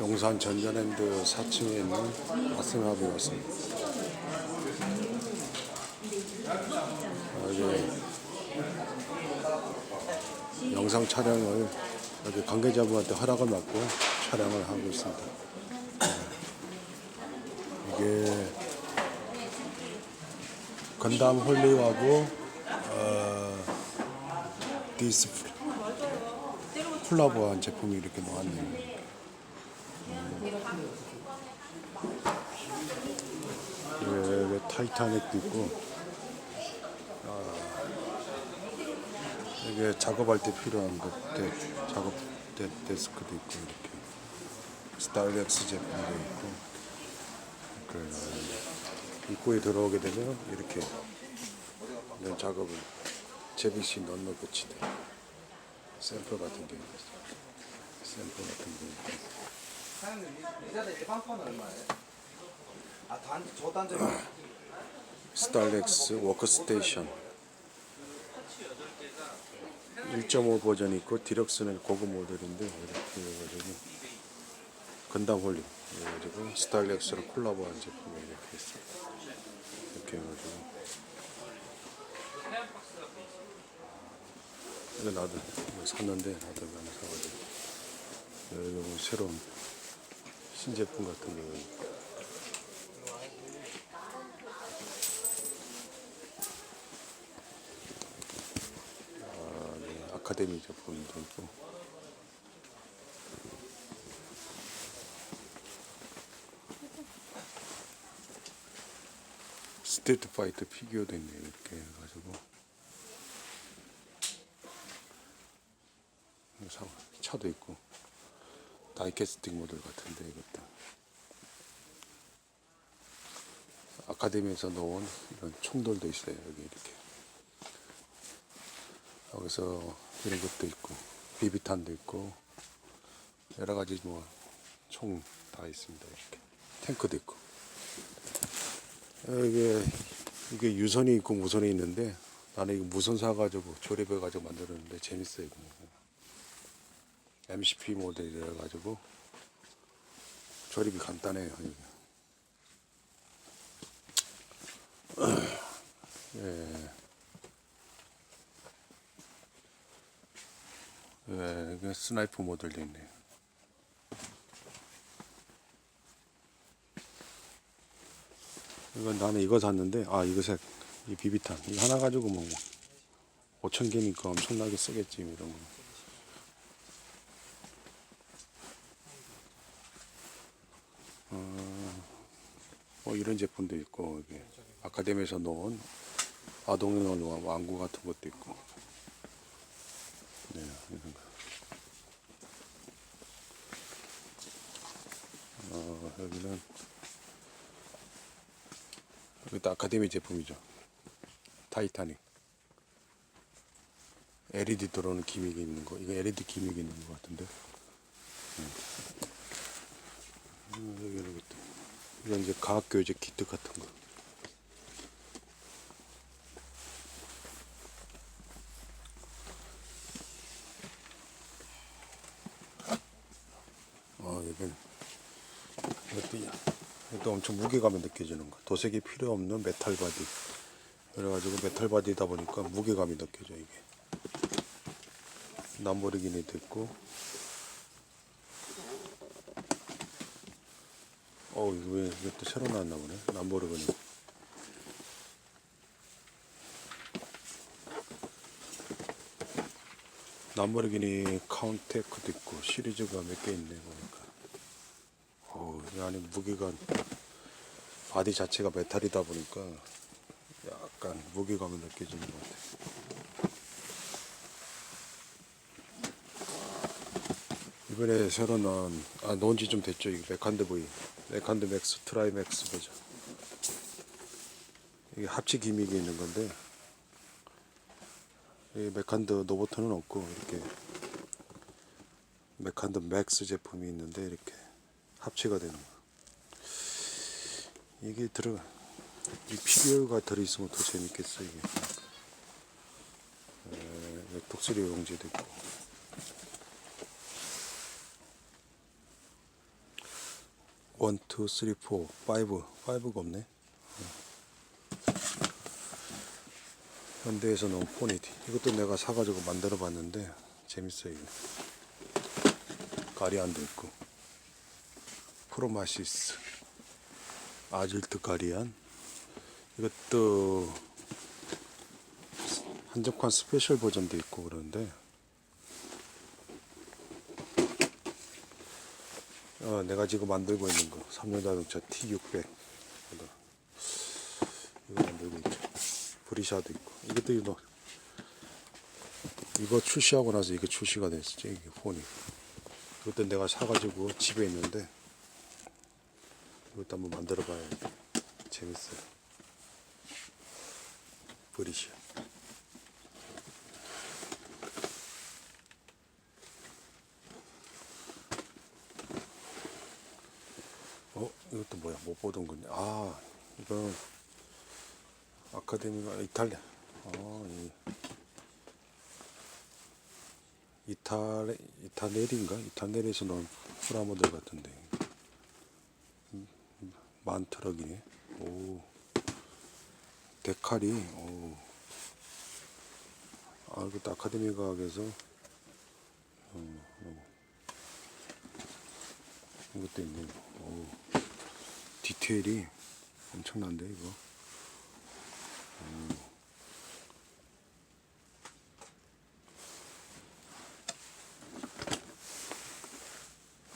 용산 전자랜드 4층에 있는 아스나비에 왔습니다. 아, 여기 영상 촬영을 여기 관계자분한테 허락을 받고 촬영을 하고 있습니다. 이게 건담 홀리하고 어, 디스 콜라보한 제품이 이렇게 나왔네요. 왜, 왜 타이타닉도 있고. 아, 이게 작업할 때 필요한 것 데, 작업 데, 데스크도 있고 이렇게. 스타일렉스 제품도 있고. 그 입구에 들어오게 되면 이렇게 이런 작업을 제비씨 넣는 붙이대 샘플 같은 게 있어요. 샘플 같은 게 있고 얼마예요? 아 스타일렉스 워크스테이션. 1.5 버전이 있고 디럭스는 고급 모델인데 이렇게 건담 홀리 해가지고 스타일렉스랑 콜라보한 제품이 이렇게 있어요 이렇게 해가지고. 이거 나도 이거 샀는데 나도 하나 사가지고. 여기 보면 새로운 신제품 같은 거 아, 네. 아카데미 제품도 있고. 스트리트 파이터 피규어도 있네요 이렇게 해가지고. 사- 차도 있고 다이캐스팅 모델 같은데 이것도. 아카데미에서 놓은 이런 총들도 있어요 여기 이렇게. 여기서 이런 것도 있고 비비탄도 있고 여러 가지 뭐 총 다 있습니다 이렇게. 탱크도 있고. 이게 이게 유선이 있고 무선이 있는데 나는 이거 무선 사가지고 조립해 가지고 만들었는데 재밌어요 이거 MCP 모델이라 가지고 조립이 간단해요. 예. 예, 이게 스나이퍼 모델도 있네요. 이건 나는 이거 샀는데, 아, 이거 색, 이 비비탄. 이거 하나 가지고 뭐, 5천 개니까 엄청나게 쓰겠지, 이런 거. 어, 뭐 이런 제품도 있고, 이게 아카데미에서 놓은 아동용 왕구 같은 것도 있고. 네, 이런 거. 어, 여기는 여기도 아카데미 제품이죠. 타이타닉. LED 들어오는 기믹이 있는 거. 이거 LED 기믹이 있는 것 같은데. 음. 음, 여기 이런 것도. 이건 이제 과학교재 키트 같은 거. 어, 여긴 이것도, 이것도 엄청 무게감이 느껴지는 거. 도색이 필요 없는 메탈 바디. 그래가지고 메탈 바디다 보니까 무게감이 느껴져 이게. 남보르기니도 있고. 어, 이거 왜 이것도 새로 나왔나 보네. 남보르기니. 남보르기니 카운테크도 있고 시리즈가 몇 개 있네 보니까. 어, 이 안에 무게가 바디 자체가 메탈이다 보니까 약간 무게감이 느껴지는 것 같아. 이번에 새로 나온 아 나온 지좀 됐죠 맥한드 V 맥한드 맥스 트라이 맥스 버전 이게 합치 기믹이 있는 건데 이 맥한드 노보트는 없고 이렇게 맥한드 맥스 제품이 있는데 이렇게 합체가 되는 거 이게 들어 이 피규어가 들어있으면 더 재밌겠어 이게. 에, 독수리 용지도 있고 원, 투, 쓰리, 포, 파이브, 파이브가 없네. 어. 현대에서 나온 포니티. 이것도 내가 사가지고 만들어 봤는데 재밌어요. 가리안도 있고. 프로마시스. 아질트 가리안. 이것도 한정판 스페셜 버전도 있고 그런데 어, 내가 지금 만들고 있는 거. 삼성자동차 T600 이거. 만들고 있죠. 브리샤도 있고. 이것도 이거. 이거 출시하고 나서 이게 출시가 됐었죠 이게 폰이. 이것도 내가 사가지고 집에 있는데 이것도 한번 만들어 봐야 재밌어요. 브리샤 어 이것도 뭐야? 못 보던 건데 아 이건 아카데미가 이탈리아. 어이 이탈 이타넬인가? 이타넬에서 나온 프라모델 같은데. 음, 만트럭이네. 오. 데칼이 오. 아 이것도 아카데미 과학에서 어, 어. 이것도 있네. 오. 디테일이 엄청난데 이거. 음.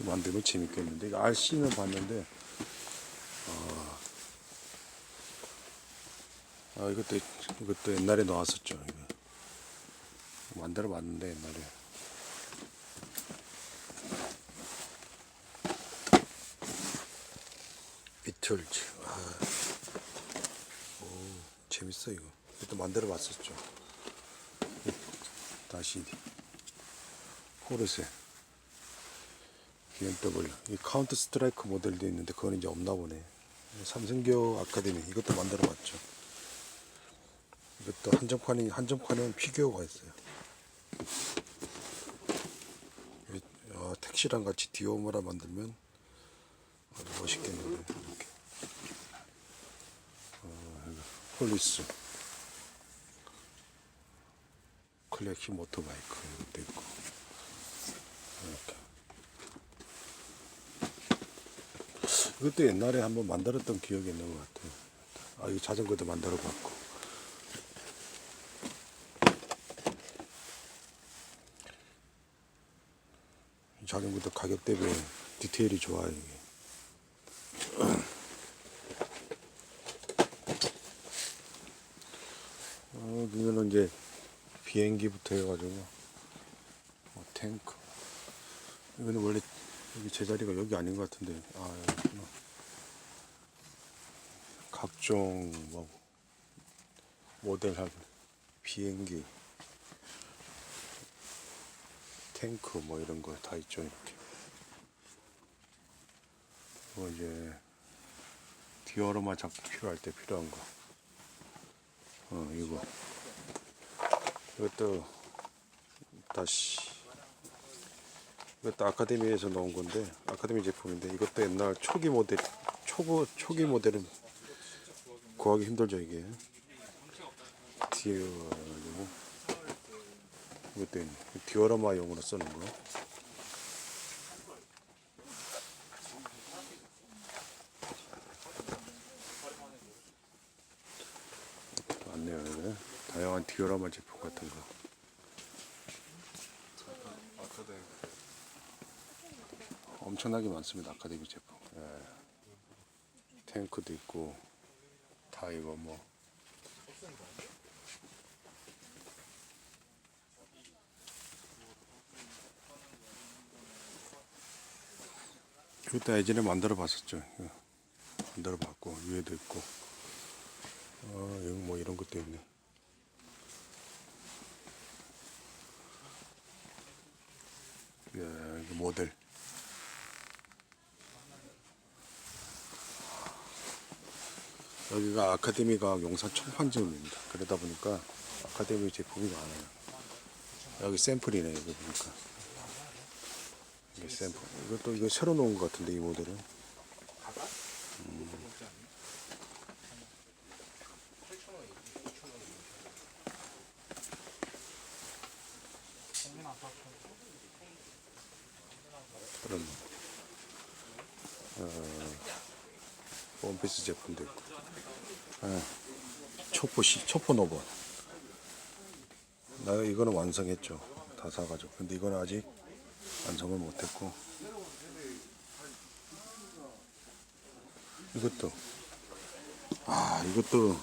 이거 만들면 재밌겠는데? 이거 RC는 봤는데 아, 아 이것도 이것도 옛날에 나왔었죠 이거. 만들어 봤는데 옛날에 비틀즈 아. 오 재밌어 이거. 이것도 만들어 봤었죠. 다시 호르세. BMW 이 카운터 스트라이크 모델도 있는데 그건 이제 없나 보네. 삼성교 아카데미. 이것도 만들어 봤죠. 이것도 한정판이 한정판은 피규어가 있어요. 이- 아, 택시랑 같이 디오모라 만들면 아주 멋있겠는데 이렇게 어, 여기 폴리스. 클래식 모터바이크 이것도 있고. 이렇게. 이것도 옛날에 한번 만들었던 기억이 있는 것 같아요. 아 이거 자전거도 만들어 봤고. 이 자전거도 가격 대비 디테일이 좋아요 이게 어, 이거는 이제 비행기부터 해가지고 어, 탱크. 이거는 원래 여기 제자리가 여기 아닌 것 같은데 아 여기구나. 각종 뭐 모델하고 비행기 탱크 뭐 이런 거 다 있죠 이렇게. 뭐 이제 디어로마 작품 필요할 때 필요한 거. 어, 이거. 이것도 다시 이것도 아카데미에서 나온 건데 아카데미 제품인데 이것도 옛날 초기 모델 초고 초기 모델은 구하기 힘들죠 이게. 디어가지고 이것도 있네. 디오라마용으로 쓰는 거. 많네요 여기 다양한 디오라마 제품 같은 거. 엄청나게 많습니다 아카데미 제품. 예. 탱크도 있고 다 이거 뭐. 이것도 예전에 만들어 봤었죠. 만들어 봤고 위에도 있고. 어 여기 뭐 이런 것도 있네 모델. 여기가 아카데미가 용산 총판점입니다. 그러다 보니까 아카데미 제품이 많아요. 여기 샘플이네 이거 보니까. 이게 샘플. 이것도 이거 새로 놓은 것 같은데 이 모델은. 음. 그런 어, 원피스 제품도 있고. 예, 초포 시 초포 노번 나 이거는 완성했죠. 다 사가지고. 근데 이거는 아직 완성을 못했고. 이것도. 아 이것도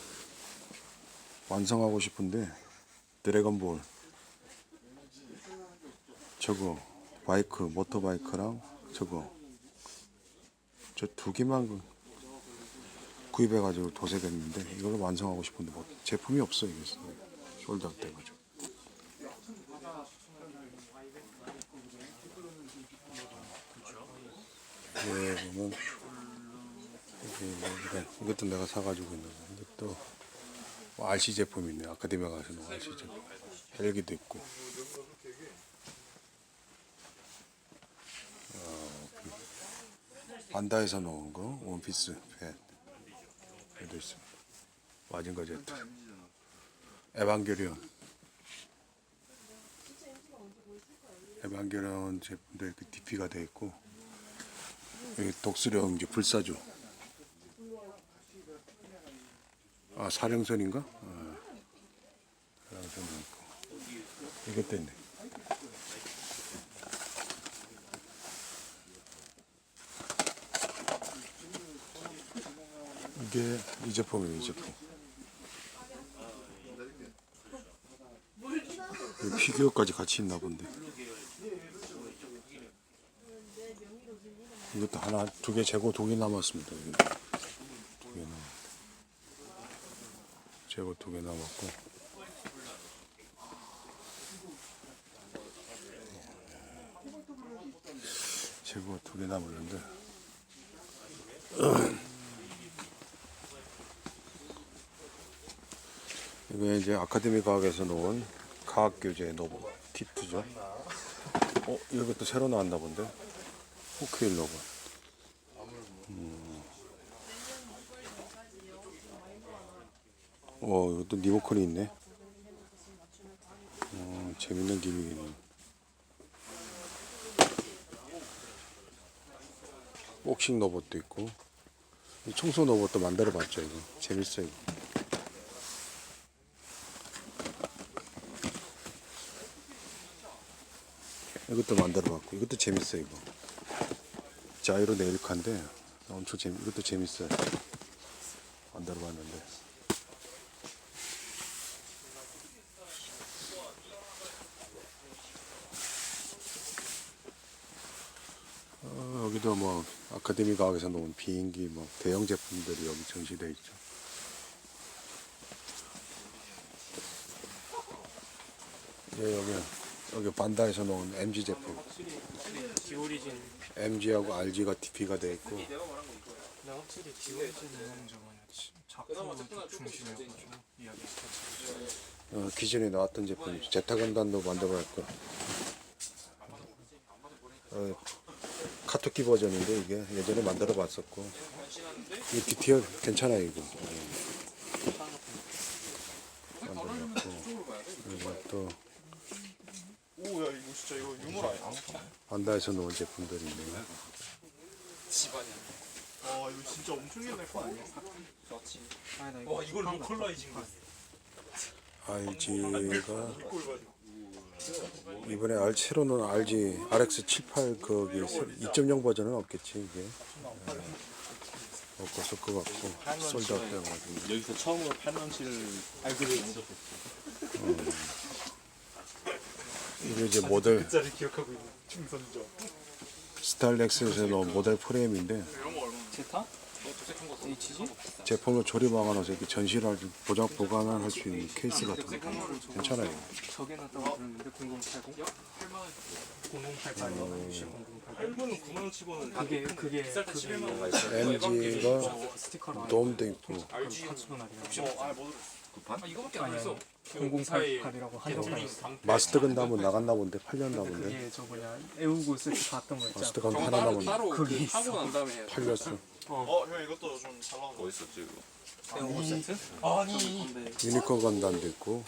완성하고 싶은데 드래곤볼. 저거 바이크 모터바이크랑 저거 저 두 개만 그 구입해가지고 도색했는데 이걸 완성하고 싶은데 뭐 제품이 없어 이게 숄더 돼가지고. 예 보면 여기 뭐 이것도 내가 사가지고 있는 거 이것도 뭐 RC 제품이 있네 아카데미아 가서 는 RC 제품. 헬기도 있고 반다에서 넣은 거 원피스 팬. 얘도 있습니다. 마징가 제트 에반게리온. 에반게리온 제품도 이렇게 DP가 돼 있고 여기 독수령 이제 불사조. 아 사령선인가? 아, 사령선 이것도 있네 이게 이 제품이에요, 이 제품. 이 피규어까지 같이 있나 본데. 이것도 하나, 두 개 재고 두 개 남았습니다. 두 개 남. 재고 두 개 남았고. 재고 두개 남았는데. 이거 이제 아카데미 과학에서 놓은 과학 교재 노브 티트죠. 어 이것도 새로 나왔나 본데. 호크일 로고. 음. 어 이것도 리모컨이 있네. 어, 재밌는 기믹이네. 복싱 로봇도 있고 이 청소 로봇도 만들어 봤죠 이거 재밌어요 이거. 이것도 만들어봤고 이것도 재밌어요 이거. 자이로 네일카인데 엄청 재미 이것도 재밌어요. 만들어봤는데. 어, 여기도 뭐 아카데미 과학에서 놓은 비행기 뭐 대형 제품들이 여기 전시돼 있죠. 예, 여기 여기 반다에서 놓은 MG 제품. 디오리진 MG하고 RG가 DP가 돼 있고. 확실히 작품 이야기 스타트 어, 기존에 나왔던 제품 제타건단도 만들어봤고. 어, 카토키 버전인데 이게 예전에 만들어봤었고. 이 디테일 괜찮아요 이거. 어, 만들어봤고. 그리고 또 오야 이거 진짜 이거 유물 아니야? 반다에서 놓은 제품들이 있네요 와 이거 진짜 엄청 옛날 거 아니야? 아니 나 이거 이걸 로컬라이징 거 RG가 이걸 가지고 이번에 R 새로는 RG RX 78 거기 2.0 버전은 없겠지 이게? 없고 섞어 갖고 솔드아웃 돼가지고. 여기서 처음으로 8만치를 이게 이제 모델. 자리 기억하고 있는 충선적 스타일렉스에서 나온 모델 프레임인데. 제타? 제품을 조립하고 나서 이렇게 전시를 보장 보관을 할 수 있는 케이스 같은 거. 괜찮아요. 저게 났다고 들었는데 0080? 0088 혹시 0088 1분은 9만 치고는 그게 그게 그게 MG가 스티커로 돔도 있고. 한수분할이라고 아 급한? 아 이거밖에 안 했어. 0088이라고 한정판 있어. 마스터건 나무 나갔나 본데 팔렸나 본데 그게 저 뭐냐 애우고 쓸 때 봤던 거 있잖아. 마스터건 저거 하나 따로 나온데 따로 그 있어. 하고 난 다음에 팔렸어 어. 어, 형 이것도 좀 잘 나온 거. 어딨어 지금? 오 세트? 아니 유니콘 건담 됐고.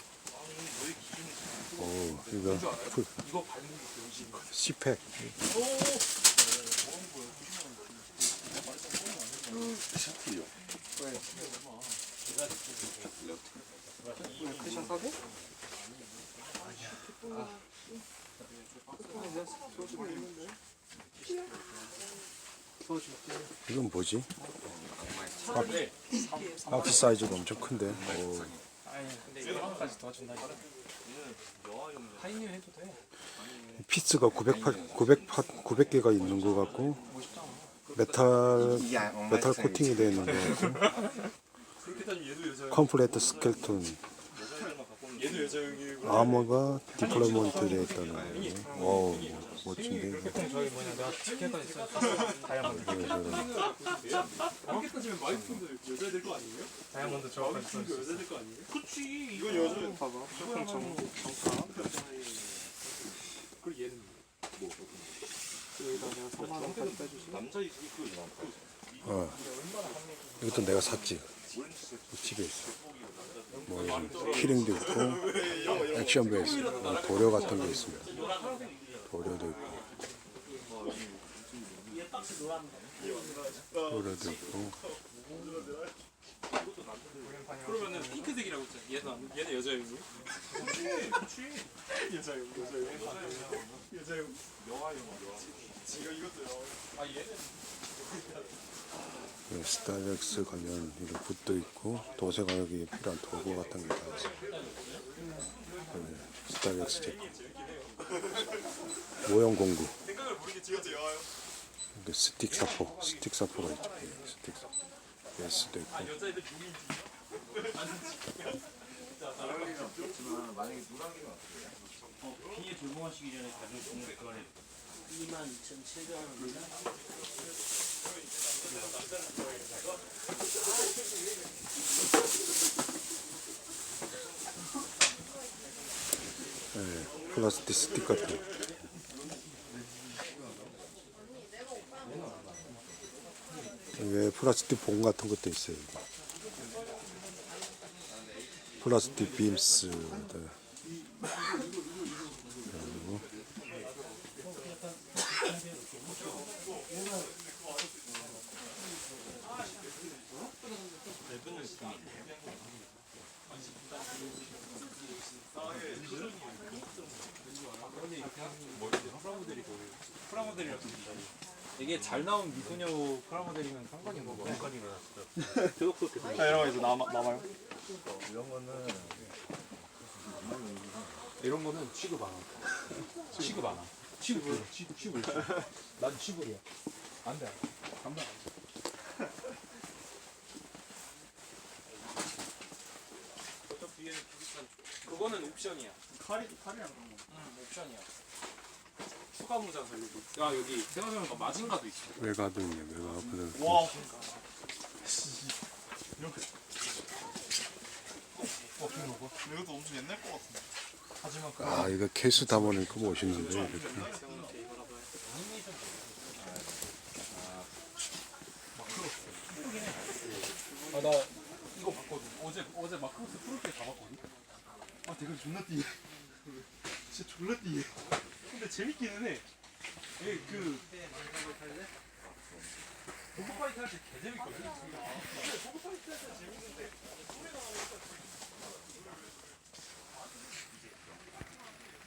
오 이거 뭐 어, 풀 이거 발목이 병신 거. 10팩 샤프요. 이건 뭐지? 박, 박스 사이즈가 엄청 큰데. 오, 피스가 908, 900, 900개가 있는 것 같고 메탈 메탈 코팅이 되어 있는 것 같고 얘도 여자 컴플레이트 스켈톤 얘도 아머가 디플로먼트 되어 있다는 거예요. 와우 멋진데. 보통 저기 뭐냐 내가 티켓가 있어 다이아몬드 그렇게 따지면 와이프도 여자야 될거 아니에요? 다이아몬드 저거까지 있어 와이프도 여자야 될거 아니에요? 그치 이건 여자 봐봐 보통 정 그리고 얘는 여기다 내가 3만 원까지 빼주시 남자 입기 그 어. 이것도 내가 샀지. 집에 있어. 뭐 이런 키링도 있고 액션 베이스, 뭐 도료 같은 게 있습니다. 도료도 있고. 도료도 있고. 그러면은 핑크색이라고 했잖아 얘는 얘는 여자용이에요? 여자용 여자용 여자용 영화용 지금 이것도 영화 아 얘는 네, 스타렉스 관련 이런 붓도 있고 도세 가격이 필요한 도구 같은 게 다 있어요. 네, 스타렉스 제품. 모형 공구. 이렇게 스틱 사포, 스틱 사포가 있죠. 예, 스틱 사포. 베이스도 있고. 용이 비에 돌봄하시기 전에 공개 그거는 22,700원입니다. 예, 플라스틱 스틱 같은. 이게 플라스틱 봉 같은 것도 있어요. 플라스틱 빔스. 네. 그리고 이게 잘 나온 미소녀 프라모델이면 상관이 뭐가 상관이 아 이런 거 이제 남아, 남아요? 이런 거는 취급 안 하고. 취급 안 하고. 취급 취급 취급을 난 취급이야 안 돼. 감당 저쪽 뒤에는 비슷한 그거는 옵션이야. 칼이 칼이랑 그런 거. 응 옵션이야 추가 무장 살리고 야 여기 생각해보니까 마징가도 있어. 외가도 있네. 외가도. 와 이것도 엄청 옛날 거 같은데. 하지만 그 아 이거 케이스 담아내니까 멋있는데 이렇게. 아나 이거 봤거든. 어제 어제 마크로스 프로필 다 봤거든. 아 댓글 존나 띠 진짜 졸라 띠 근데 재밌기는 해. 이게 그 도구 파이트 할 때 개 재밌거든. 근데 도구 파이트 할 때 재밌는데 소리가 나오니까.